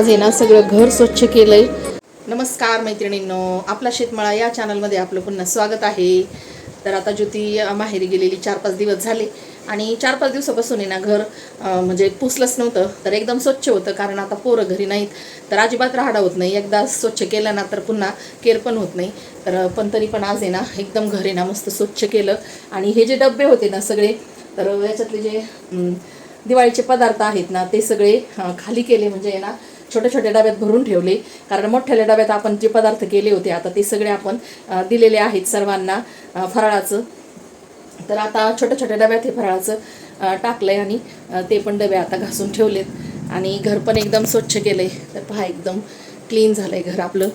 आज आहे ना सगळं घर स्वच्छ केलंय. नमस्कार मैत्रिणींनो आपला शेतमाळा या चॅनलमध्ये आपलं पुन्हा स्वागत आहे. तर आता ज्योती माहेरी गेलेली चार पाच दिवस झाले आणि चार पाच दिवसापासून आहे ना घर म्हणजे पुसलंच नव्हतं तर एकदम स्वच्छ होतं कारण आता पोरं घरी नाहीत. तर अजिबात राहाडा होत नाही एकदा स्वच्छ केलं ना तर पुन्हा केअर पण होत नाही. तर पण तरी पण आज आहे ना एकदम घर आहे ना मस्त स्वच्छ केलं आणि हे जे डबे होते ना सगळे तर याच्यातले जे दिवाळीचे पदार्थ आहेत ना ते सगळे खाली केले म्हणजे आहे ना छोट्या छोट्या डब्यात भरून ठेवले. कारण मोठ्याल्या डब्यात आपण जे पदार्थ केले होते आता ते सगळे आपण दिलेले आहेत सर्वांना फराळाचं. तर आता छोट्या छोट्या डब्यात हे फराळाचं टाकलं आहे आणि ते पण डबे आता घासून ठेवलेत. आणि घर पण एकदम स्वच्छ केलंय. तर पहा एकदम क्लीन झालंय घर आपलं.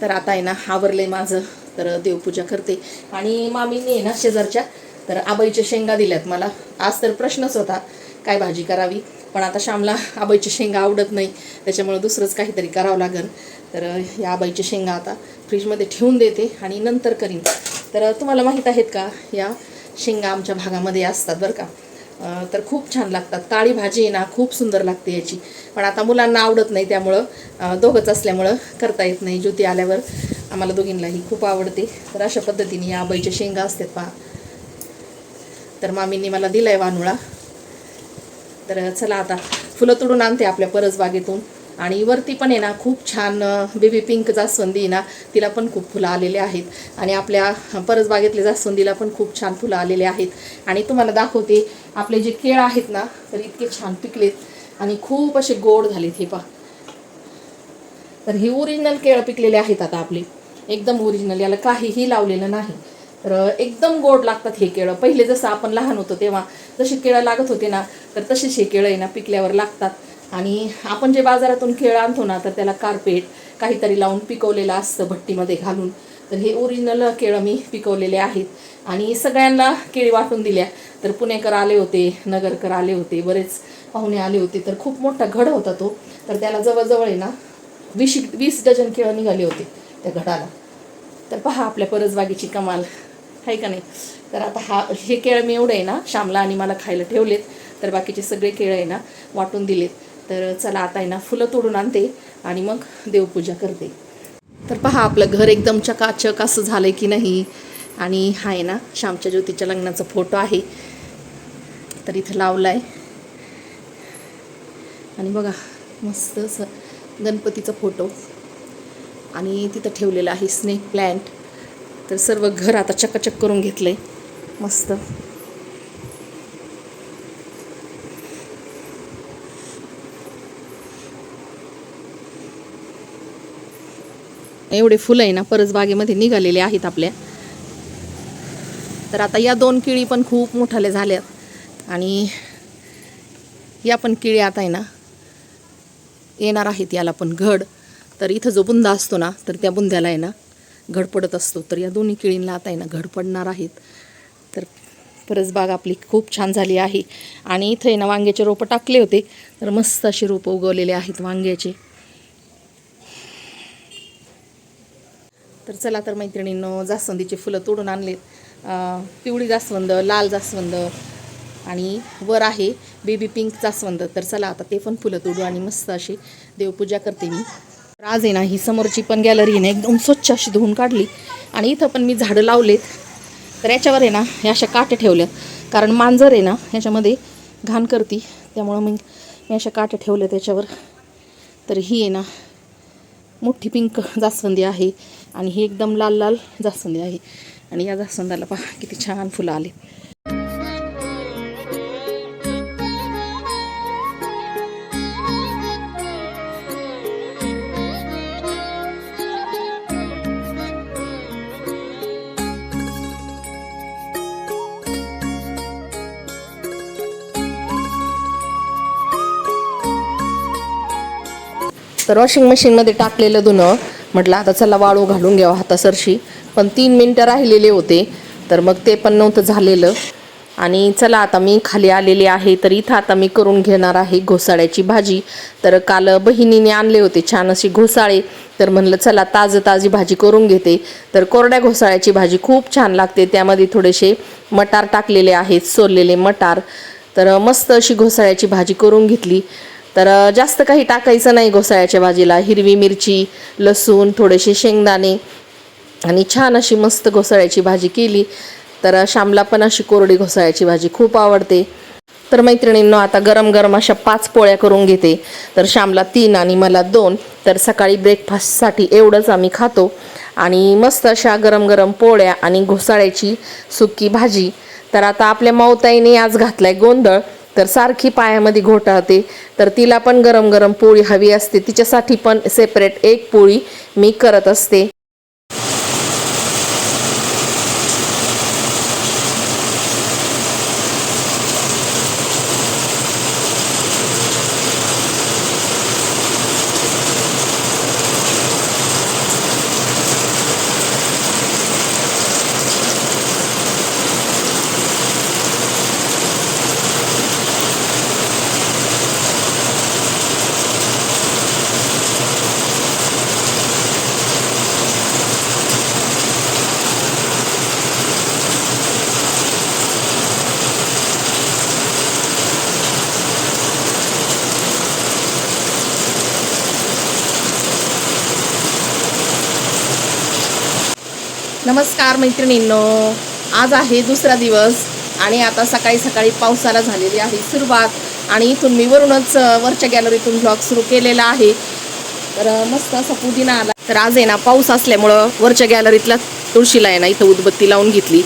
तर आता आहे ना आवरलंय माझं. तर देवपूजा करते. आणि मामीनी आहे ना शेजारच्या तर आबाईच्या शेंगा दिल्यात मला. आज तर प्रश्नच होता काय भाजी करावी? पण आता श्यामला आबाईची शेंगा आवडत नाही. त्याच्यामुळं दुसरंच काहीतरी करावं लागेल. तर या आबाईच्या शेंगा आता फ्रीजमध्ये ठेवून देते आणि नंतर करीन. तर तुम्हाला माहीत आहेत का या शेंगा आमच्या भागामध्ये असतात बरं का. तर खूप छान लागतात. काळी भाजी आहे ना खूप सुंदर लागते याची. पण आता मुलांना आवडत नाही त्यामुळं दोघंच असल्यामुळं करता येत नाही. ज्योती आल्यावर आम्हाला दोघींनाही खूप आवडते. तर अशा पद्धतीने या आबाईच्या शेंगा असतात पहा. तर मामींनी मला दिलाय वानुळा. तर चला आता फुलं तुडून आणते आपल्या परसबागेतून आणि वरती पण आहे ना खूप छान बेबी पिंक जास्वंदी आहे ना तिला पण खूप फुलं आलेले आहेत. आणि आपल्या परसबागेतल्या जास्वंदीला पण खूप छान फुलं आलेले आहेत. आणि तुम्हाला दाखवते आपले जे केळ आहेत ना तर इतके छान पिकलेत. आणि खूप असे गोड झालेत हे पा तर ही ओरिजिनल केळं पिकलेले आहेत आता आपले. एकदम ओरिजिनल याला काहीही लावलेलं नाही. तर एकदम गोड लागतात हे केळं. पहिले जसं आपण लहान होतो तेव्हा जशी केळं लागत होते ना तर तशीच हे केळं आहे ना पिकल्यावर लागतात. आणि आपण जे बाजारातून केळं आणतो ना तर त्याला कार्पेट काहीतरी लावून पिकवलेलं असतं भट्टीमध्ये घालून. तर हे ओरिजिनल केळं मी पिकवलेले आहेत. आणि सगळ्यांना केळी वाटून दिल्या. तर पुणेकर आले होते नगरकर आले होते बरेच पाहुणे आले होते. तर खूप मोठा घड होता तो. तर त्याला जवळजवळ आहे ना वीस वीस डझन केळं निघाले होते त्या घडाला. तर पहा आपल्या परसबागेची कमाल. आहे का नाही? तर आता हा हे केळं मी एवढं आहे ना श्यामला आणि मला खायला ठेवलेत. तर बाकीचे सगळे केळं आहे ना वाटून दिलेत. तर चला आता आहे ना फुलं तोडून आणते आणि मग देवपूजा करते. तर पहा आपलं घर एकदम चकाचक असं झालंय की नाही? आणि हा आहे ना श्यामच्या ज्योतीच्या लग्नाचा फोटो आहे. तर इथं लावला आहे आणि बघा मस्त असं गणपतीचा फोटो. आणि तिथं ठेवलेलं आहे स्नेक प्लॅन्ट. तर सर्व घर आता चकाचक करून घेतलं. आहे मस्त. एवढे फुलं आहे ना परस बागेमध्ये निघालेले आहेत आपल्या. तर आता या दोन किळी पण खूप मोठाल्या झाल्यात. आणि या पण किळी आता आहे ना येणार आहेत याला पण घड. तर इथं जो बुंदा असतो ना तर त्या बुंद्याला आहे ना घडपडत असतो. तर या दोन्ही किळींना आता आहे ना घड पडणार आहेत. तर परसबाग आपली खूप छान झाली आहे. आणि इथं आहे ना वांग्याचे रोपं टाकले होते. तर मस्त असे रोपं उगवलेले आहेत वांग्याचे. तर चला तर मैत्रिणींनो जास्वंदीचे फुलं तोडून आणलेत. पिवळी जास्वंद लाल जास्वंद आणि वर आहे बेबी पिंक जास्वंद. तर चला आता ते पण फुलं तोडू आणि मस्त अशी देवपूजा करते मी. आज आहे ना ही समोरची पण गॅलरी ना एकदम स्वच्छ अशी धुवून काढली. आणि इथं पण मी झाडं लावलेत. तर याच्यावर आहे ना हे अशा काट्या ठेवल्यात. कारण मांजर आहे ना ह्याच्यामध्ये घाण करती. त्यामुळं मग मी अशा काट्या ठेवल्या त्याच्यावर तर ही आहे ना मोठी पिंक जास्वंदी आहे. आणि ही एकदम लाल लाल जास्वंदी आहे. आणि या जास्वंदाला पहा किती छान फुलं आली. तर वॉशिंग मशीनमध्ये टाकलेलं धुणं. म्हटलं आता चला वाळू घालून घ्यावं हातासरशी. पण तीन मिनटं राहिलेले होते. तर मग ते पण नव्हतं झालेलं. आणि चला आता मी खाली आलेले आहे. तर इथं आता मी करून घेणार आहे घोसाळ्याची भाजी. तर काल बहिणीने आणले होते छान अशी घोसाळे. तर म्हणलं चला ताजं ताजी भाजी करून घेते. तर कोरड्या घोसाळ्याची भाजी खूप छान लागते. त्यामध्ये थोडेसे मटार टाकलेले आहेत सोललेले मटार. तर मस्त अशी घोसाळ्याची भाजी करून घेतली. तर जास्त काही टाकायचं नाही घोसाळ्याच्या भाजीला. हिरवी मिरची लसूण थोडेसे शेंगदाणे आणि छान अशी मस्त घोसाळ्याची भाजी केली. तर श्यामला पण अशी कोरडी घोसाळ्याची भाजी खूप आवडते. तर मैत्रिणींनो आता गरम गरम अशा पाच पोळ्या करून घेते. तर श्यामला तीन आणि मला दोन. तर सकाळी ब्रेकफास्टसाठी एवढंच आम्ही खातो. आणि मस्त अशा गरम गरम पोळ्या आणि घोसाळ्याची सुकी भाजी. तर आता आपल्या मावताईने आज घातलाय गोंधळ. तर सारखी पायामध्ये घोटाळते तर तिला पण गरम गरम पोळी हवी असते. तिच्यासाठी पण सेपरेट एक पोळी मी करत असते. नमस्कार मैत्रिणींनो आज आहे दुसरा दिवस आणि आता सकाळी सकाळी पावसाला झालेली आहे सुरुवात आणि इथून मी वरूनच वरच्या गॅलरीतून ब्लॉग सुरू केलेला आहे. तर मस्त असा पुदिना आला. तर आज आहे ना पाऊस असल्यामुळं वरच्या गॅलरीतल्या तुळशीला आहे ना इथं उदबत्ती लावून घेतली.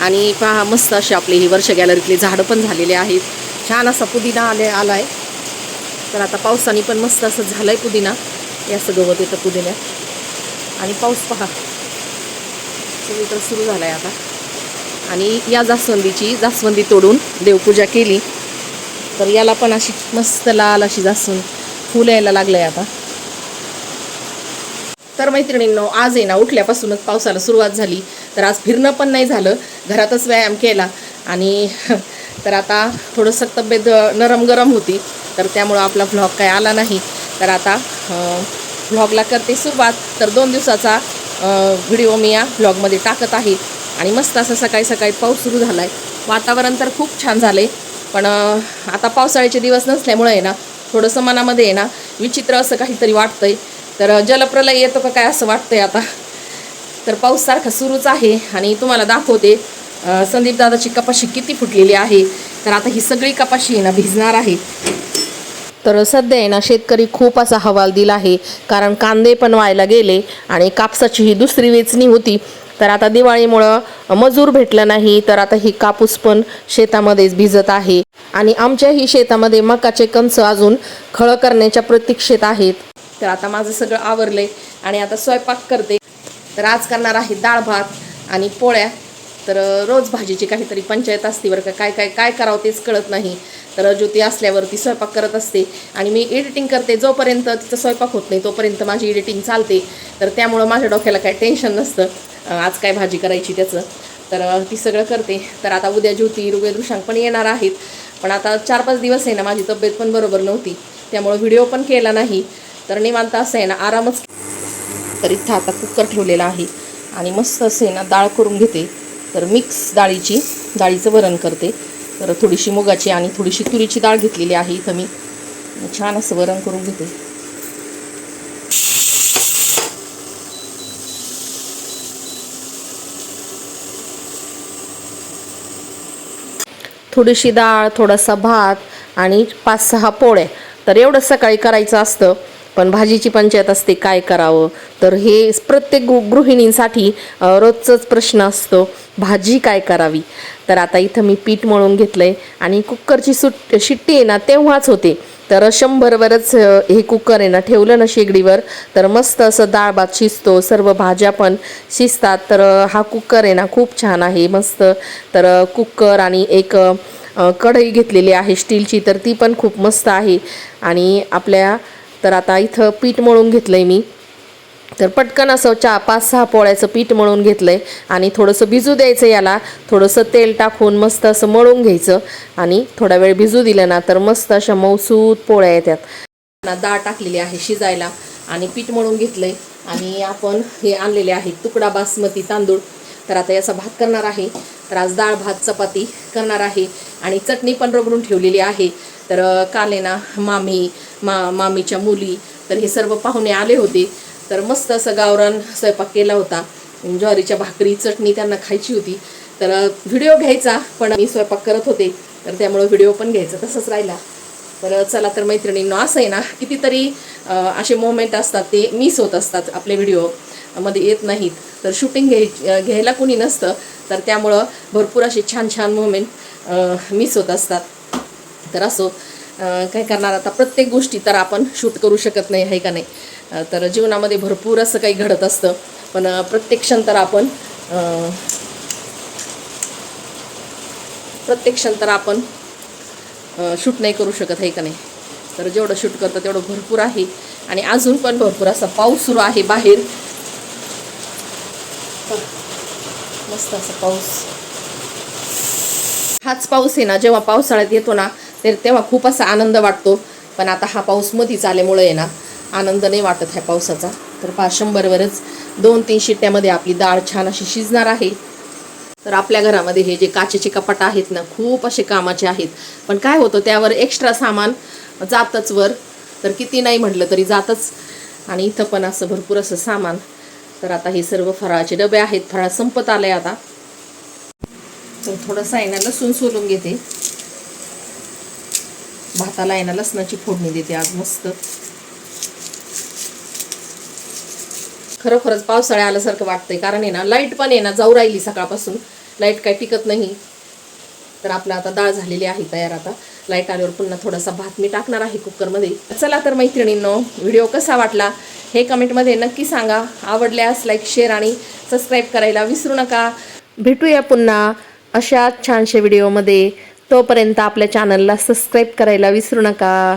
आणि पहा मस्त असे आपले ही वरच्या गॅलरीतली झाडं पण झालेले आहेत. छान असा पुदिना आले आहे तर आता पावसाने पण मस्त असं झालंय पुदिना. हे असं गवत येतं पुदिन्यात. आणि पाऊस पहा. सगळीकडे सुरू झाला आहे आता. आणि या जास्वंदीची जास्वंदी तोडून देवपूजा केली. तर याला पण अशी मस्त लाल अशी जास्वंद फुलं यायला लागलं आहे आता. तर मैत्रिणींनो आज आहे ना उठल्यापासूनच पावसाला सुरुवात झाली. तर आज फिरणं पण नाही झालं. घरातच व्यायाम केला. आणि तर आता थोडंसं तब्येत नरम गरम होती. तर त्यामुळं आपला व्लॉग काय आला नाही. तर आता व्लॉगला करते सुरुवात. तर दोन दिवसाचा व्हिडिओ मी या ब्लॉगमध्ये टाकत आहे. आणि मस्त असं सकाळी सकाळी पाऊस सुरू झाला आहे वातावरण तर खूप छान झालं आहे पण आता पावसाळ्याचे दिवस नसल्यामुळे आहे ना थोडंसं मनामध्ये आहे ना विचित्र असं काहीतरी वाटतंय. तर जलप्रलय येतो का काय असं वाटतंय आता. तर पाऊस सारखा सुरूच आहे. आणि तुम्हाला दाखवते संदीप दादाची कपाशी किती फुटलेली आहे. तर आता ही सगळी कपाशी आहे ना भिजणार आहे. तर सध्या आहे ना शेतकरी खूप असा हवाल दिला आहे. कारण कांदे पण व्हायला गेले आणि कापसाची ही दुसरी वेचणी होती. तर आता दिवाळीमुळं मजूर भेटलं नाही तर आता ही कापूस पण शेतामध्येच भिजत आहे. आणि आमच्याही शेतामध्ये मकाचे कंच अजून खळं करण्याच्या प्रतीक्षेत आहेत. तर आता माझं सगळं आवरलंय आणि आता स्वयंपाक करते. तर आज करणार आहे डाळ भात आणि पोळ्या. तर रोज भाजीची काहीतरी पंचायत असते बरं का काय काय काय करावं तेच कळत नाही. तर ज्योती असल्यावर ती स्वयंपाक करत असते आणि मी एडिटिंग करते जोपर्यंत तिचा स्वयंपाक होत नाही तोपर्यंत माझी एडिटिंग चालते. तर त्यामुळं माझ्या डोक्याला काय टेन्शन नसतं. आज काय भाजी करायची त्याचं. तर ती सगळं करते. तर आता उद्या ज्योती ऋग्वेद वृषांक पण येणार आहेत. पण आता चार पाच दिवस आहे ना माझी तब्येत पण बरोबर नव्हती. त्यामुळं व्हिडिओ पण केला नाही. तर निवांत असं आहे ना आरामच. तर इथं आता कुकर ठेवलेला आहे. आणि मस्त असं आहे ना डाळ करून घेते. तर मिक्स डाळीची डाळीचं वरण करते. तर थोडीशी मुगाची आणि थोडीशी तुरीची डाळ घेतलेली आहे इथं मी. छान असं वरण करून घेते. थोडीशी डाळ थोडासा भात आणि पाच सहा पोळ्या. तर एवढं सकाळी करायचं असतं. पण भाजीची पंचायत असते काय करावं? तर हे प्रत्येक गृ गृहिणींसाठी रोजचाच प्रश्न असतो भाजी काय करावी? तर आता इथं मी पीठ मळून घेतलं आहे आणि कुकरची सुट शिट्टी आहे ना तेव्हाच होते. तर शंभरवरच हे कुकर आहे ना ठेवलं ना शेगडीवर तर मस्त असं डाळ भात शिजतो सर्व भाज्या पण शिजतात. तर हा कुकर आहे ना खूप छान आहे मस्त. तर कुकर आणि एक कढई घेतलेली आहे स्टीलची तर ती पण खूप मस्त आहे. आणि आपल्या तर आता इथं पीठ मळून घेतलं आहे मी. तर पटकन असं चा पाच सहा पोळ्याचं पीठ मळून घेतलं आहे आणि थोडंसं भिजू द्यायचं याला. थोडंसं तेल टाकून मस्त असं मळून घ्यायचं आणि थोडा वेळ भिजू दिलं ना तर मस्त अशा मौसूद पोळ्या येतात ना डाळ टाकलेली आहे शिजायला आणि पीठ मळून घेतलंय. आणि आपण हे आणलेले आहेत तुकडा बासमती तांदूळ. तर आता याचा भात करणार आहे. तर आज डाळ भात चपाती करणार आहे. आणि चटणी पण रगडून ठेवलेली आहे. तर कालेना काल आहे ना मामी मा मामीच्या मुली तर हे सर्व पाहुणे आले होते. तर मस्त असं गावरान स्वयंपाक केला होता. ज्वारीच्या भाकरी चटणी त्यांना खायची होती. तर व्हिडिओ घ्यायचा पण मी स्वयंपाक करत होते. तर त्यामुळं व्हिडिओ पण घ्यायचा तसंच राहिला. तर चला तर मैत्रिणींनो असं आहे ना कितीतरी असे मोमेंट असतात ते मिस होत असतात आपले व्हिडिओमध्ये येत नाहीत. तर शूटिंग घ्याय घ्यायला कोणी नसतं. तर त्यामुळं भरपूर असे छान छान मोमेंट मिस होत असतात. तर असो काय करणार आता? प्रत्येक गोष्टी तर आपण शूट करू शकत नाही आहे का नाही? तर जीवनामध्ये भरपूर असं काही घडत असतं. पण प्रत्येक क्षण तर आपण प्रत्येक क्षण तर आपण शूट नाही करू शकत आहे का नाही? तर जेवढं शूट करतं तेवढं भरपूर आहे. आणि अजून पण भरपूर असा पाऊस सुरू आहे बाहेर. मस्त असा पाऊस. हाच पाऊस आहे ना जेव्हा पावसाळ्यात येतो ना तर तेव्हा खूप असा आनंद वाटतो. पण आता हा पाऊस मधीच आल्यामुळे आहे ना आनंद नाही वाटत ह्या पावसाचा. तर पहा शंभरवरच दोन तीन शिट्ट्यामध्ये आपली डाळ छान अशी शिजणार आहे. तर आपल्या घरामध्ये हे जे काचेचे कपाट आहेत ना खूप असे कामाचे आहेत. पण काय होतं त्यावर एक्स्ट्रा सामान जातच वर. तर किती नाही म्हटलं तरी जातच. आणि इथं पण असं भरपूर असं सामान. तर आता हे सर्व फराळाचे डबे आहेत. फराळ संपत आलंय आता. तर थोडंसं आहे ना लसूण सोलून घेते. भाताला आहे ना लसणाची फोडणी देते आज मस्त. खरोखरच पावसाळ्या आल्यासारखं वाटतंय कारण आहे ना लाइट पण आहे ना जाऊ राहिली सकाळपासून. लाइट काय टिकत नाही. तर आपलं आता डाळ झालेली आहे तयार आता. लाइट आल्यावर पुन्हा थोडासा भात मी टाकणार आहे कुकरमध्ये. चला तर मैत्रिणींनो व्हिडिओ कसा वाटला हे कमेंटमध्ये नक्की सांगा. आवडल्यास लाईक शेअर आणि सबस्क्राईब करायला विसरू नका. भेटूया पुन्हा अशा छानशा व्हिडिओमध्ये तोपर्यंत आपल्या चॅनलला सबस्क्राईब करायला विसरू नका.